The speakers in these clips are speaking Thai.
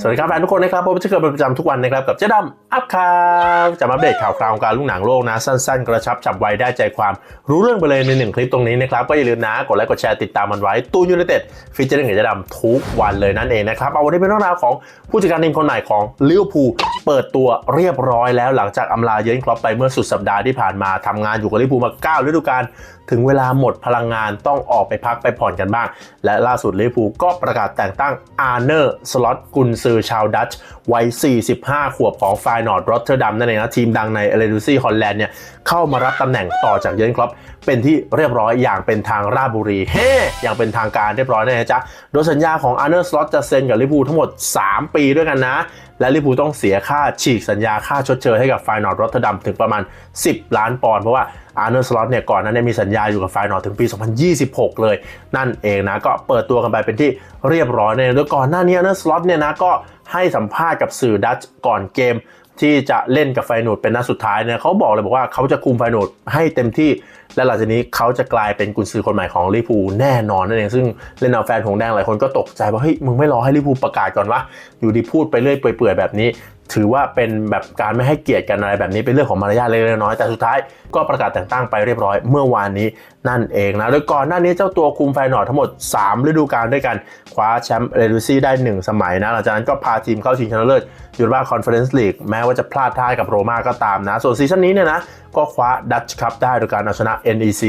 สวัสดีครับแฟนทุกคนนะครับผมจะเกิดเป็นประจำทุกวันนะครับกับเจ๊ดำอัพข่าวจะมาอัปเดตข่าวคราวการลูกหนังโลกนะ สั้นๆ กระชับฉับไวได้ใจความรู้เรื่องไปเลยในหนึ่งคลิปตรงนี้นะครับ ก็อย่าลืมนะ กดไลค์กดแชร์ติดตามมันไว้ตูนยูไนเต็ดฟีเจอร์กับเจ๊ดำทุกวันเลยนั่นเองนะครับเอาวันนี้เป็นเรื่องราวของผู้จัดการทีมคนใหม่ของลิเวอร์พูลเปิดตัวเรียบร้อยแล้วหลังจากอำลาเยร์นคล็อปไปเมื่อสุดสัปดาห์ที่ผ่านมาทำงานอยู่กับลิเวอร์พูลมาเก้าฤดูกาลถึงเวลาหมดพลังงานต้องออกไปพักไปผ่อนกันบ้าง และล่าสุดลิเวอร์พูลก็ประกาศแต่งตั้งอาร์เนอร์สล็อตกุนซือชาวดัตช์วัย 45 ขวบของฟายนอร์ดรอตเทอร์ดัมนั่นเองนะทีมดังในเอเลดูซี่ฮอลแลนด์เนี่ยเข้ามารับตำแหน่งต่อจากเยนคล็อปเป็นที่เรียบร้อยอย่างเป็นทางราชบุรีเฮ้อย่างเป็นทางการเรียบร้อยนะจ๊ะโดยสัญญาของอาร์เนอร์สล็อตจะเซ็นกับลิเวอร์พูลทั้งหมด 3 ปีด้วยกันนะ และลิเวอร์พูลต้องเสียค่าฉีกสัญญาค่าชดเชยให้กับไฟนอร์รอตเทอร์ดัมถึงประมาณ 10 ล้านปอนด์เพราะว่าอาร์เนอร์สล็อตเนี่ยก่อนหนั้นเนี่ยมีสัญญาอยู่กับไฟนอร์ถึงปี 2026 เลย นั่นเองนะก็เปิดตัวกันไปเป็นที่เรียบร้อยเนี่ยโดยก่อนหน้านี้อาร์เนอร์สล็อตเนี่ยนะก็ให้สัมภาษณ์กับสื่อดัตช์ก่อนเกม ที่จะเล่นกับไฟนูดเป็นนัดสุดท้ายเนี่ยเขาบอกเลยบอกว่าเขาจะคุมไฟนูดให้เต็มที่ และหลังจากนี้เขาจะกลายเป็นกุนซือคนใหม่ของลิพูแน่นอนนั่นเองซึ่งเล่นเอาแฟนหงแดงหลายคนก็ตกใจว่าเฮ้ยมึงไม่รอให้ลิพูประกาศก่อนวะอยู่ดีพูดไปเรื่อยเปื่อยแบบนี้ ถือว่าเป็นแบบการไม่ให้เกียรติกันอะไรแบบนี้เป็นเรื่องของมารยาทเล็กๆน้อยๆแต่สุดท้ายก็ประกาศแต่งตั้งไปเรียบร้อยเมื่อวานนี้นั่นเองนะโดยก่อนหน้านี้เจ้าตัวคุมไฟนอร์ทั้งหมด 3 ฤดูกาลด้วยกันคว้าแชมป์เรดูซี่ได้ 1 สมัยนะหลังจากนั้นก็พาทีมเข้าชิงชนะเลิศยูโรปาคอนเฟอเรนซ์ลีกแม้ว่าจะพลาดท่ากับโรม่าก็ตามนะ ส่วนซีซั่นนี้เนี่ยนะก็คว้าดัตช์คัพได้โดยการเอาชนะ NEC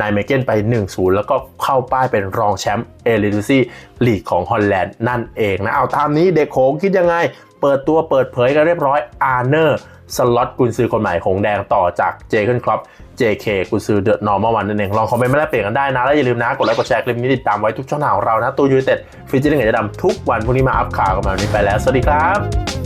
นายเมเกนไป 1-0 แล้วก็เข้าป้ายเป็นรองแชมป์เอเรดูซี่ลีกของฮอลแลนด์นั่นเองนะเอาตามนี้เด็กโขงคิดยังไง เปิดตัวเปิดเผยกันเรียบร้อยอาร์เนอร์สล็อตกุนซือคนใหม่ของแดงต่อจากเจเคิลครอป JK กุนซือเดอะนอร์มอวันนั่นเอง ลองคอมเมนต์มาแลกเปลี่ยนกันได้นะ แล้วอย่าลืมนะ กดไลค์กดแชร์คลิปนี้ติดตามไว้ทุกช่องทางของเรานะ ตัวยูไนเต็ดฟิจิเล่นกับจะดำทุกวันพรุ่งนี้มาอัพข่าวกันมาวันนี้ไปแล้ว สวัสดีครับ